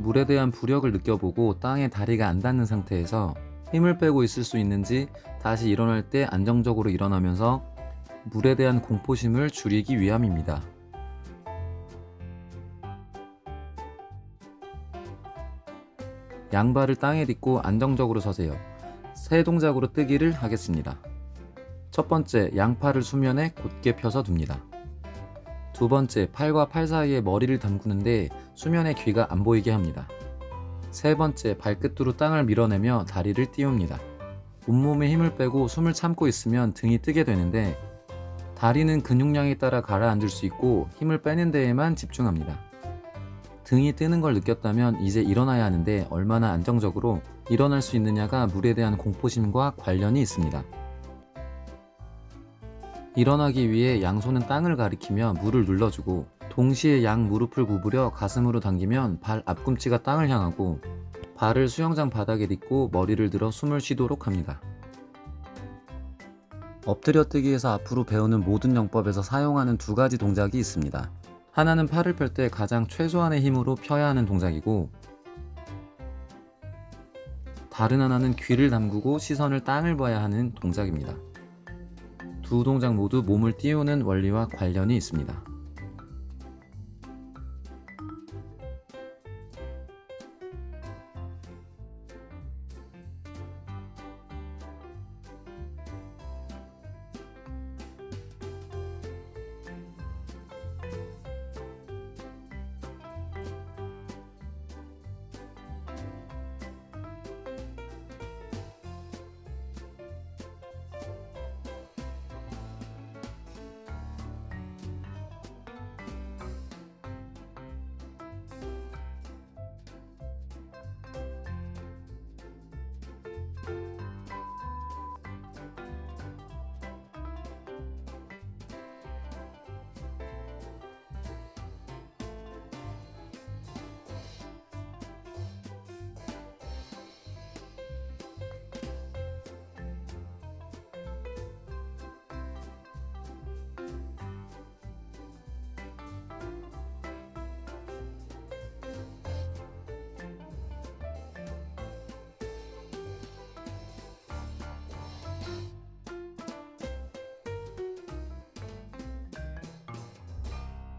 물에 대한 부력을 느껴보고 땅에 다리가 안 닿는 상태에서 힘을 빼고 있을 수 있는지 다시 일어날 때 안정적으로 일어나면서 물에 대한 공포심을 줄이기 위함입니다. 양발을 땅에 딛고 안정적으로 서세요. 세 동작으로 뜨기를 하겠습니다. 첫 번째, 양팔을 수면에 곧게 펴서 둡니다. 두 번째, 팔과 팔 사이에 머리를 담그는데 수면에 귀가 안 보이게 합니다. 세 번째, 발끝으로 땅을 밀어내며 다리를 띄웁니다. 온몸에 힘을 빼고 숨을 참고 있으면 등이 뜨게 되는데 다리는 근육량에 따라 가라앉을 수 있고 힘을 빼는 데에만 집중합니다. 등이 뜨는 걸 느꼈다면 이제 일어나야 하는데 얼마나 안정적으로 일어날 수 있느냐가 물에 대한 공포심과 관련이 있습니다. 일어나기 위해 양손은 땅을 가리키며 물을 눌러주고 동시에 양 무릎을 구부려 가슴으로 당기면 발 앞꿈치가 땅을 향하고 발을 수영장 바닥에 딛고 머리를 들어 숨을 쉬도록 합니다. 엎드려 뜨기에서 앞으로 배우는 모든 영법에서 사용하는 두 가지 동작이 있습니다. 하나는 팔을 펼 때 가장 최소한의 힘으로 펴야 하는 동작이고 다른 하나는 귀를 담그고 시선을 땅을 봐야 하는 동작입니다. 두 동작 모두 몸을 띄우는 원리와 관련이 있습니다.